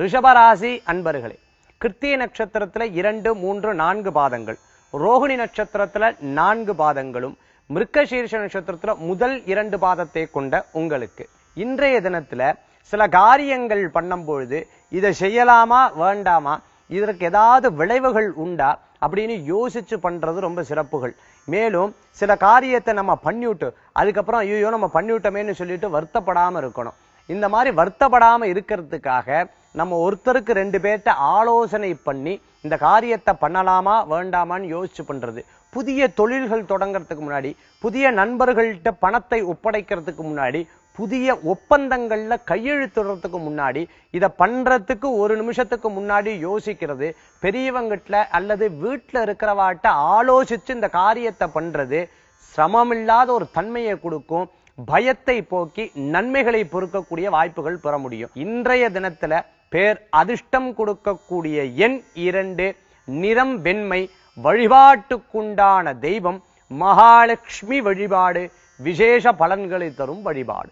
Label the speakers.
Speaker 1: ரிஷபராசி அன்பர்களே கிருத்திய நட்சத்திரத்தில் இரண்டு மூன்று நான்கு பாதங்கள். ரோகிணி நட்சத்திரத்தில் நான்கு பாதங்களும் மிருக்கசீர்ஷ நட்சத்திரத்தில் முதல் இரண்டு பாதத்தை கொண்ட உங்களுக்கு. இன்றைய தினத்தில் சில காரியங்கள் பண்ணும்பொழுது இதை செய்யலாமா வேண்டாமா இதற்கு ஏதாவது விளைவுகள் உண்டா அப்படின்னு யோசிச்சு பண்றது ரொம்ப சிறப்புகள். மேலும் சில காரியத்தை நம்ம பண்ணிவிட்டு அதுக்கப்புறம் ஐயோ நம்ம பண்ணிவிட்டோமேன்னு சொல்லிட்டு வருத்தப்படாம இருக்கணும். இந்த மாதிரி வருத்தப்படாம இருக்கிறதுக்காக நம்ம ஒருத்தருக்கு ரெண்டு பேர்ட்ட ஆலோசனை பண்ணி இந்த காரியத்தை பண்ணலாமா வேண்டாமான்னு யோசிச்சு பண்றது. புதிய தொழில்கள் தொடங்கிறதுக்கு முன்னாடி புதிய நண்பர்கள்ட்ட பணத்தை ஒப்படைக்கிறதுக்கு முன்னாடி புதிய ஒப்பந்தங்கள்ல கையெழுத்துறதுக்கு முன்னாடி இதை பண்றதுக்கு ஒரு நிமிஷத்துக்கு முன்னாடி யோசிக்கிறது. பெரியவங்கிட்ட அல்லது வீட்டில் இருக்கிறவாட்ட ஆலோசிச்சு இந்த காரியத்தை பண்றது சிரமமில்லாத ஒரு தன்மையை கொடுக்கும். பயத்தை போக்கி நன்மைகளை பொறுக்கக்கூடிய வாய்ப்புகள் பெற முடியும். இன்றைய தினத்துல பேர் அதிர்ஷ்டம் கொடுக்கக்கூடிய எண் இரண்டு நிறம் வெண்மை வழிபாட்டுக்குண்டான தெய்வம் மகாலட்சுமி வழிபாடு விசேஷ பலன்களை தரும் வழிபாடு.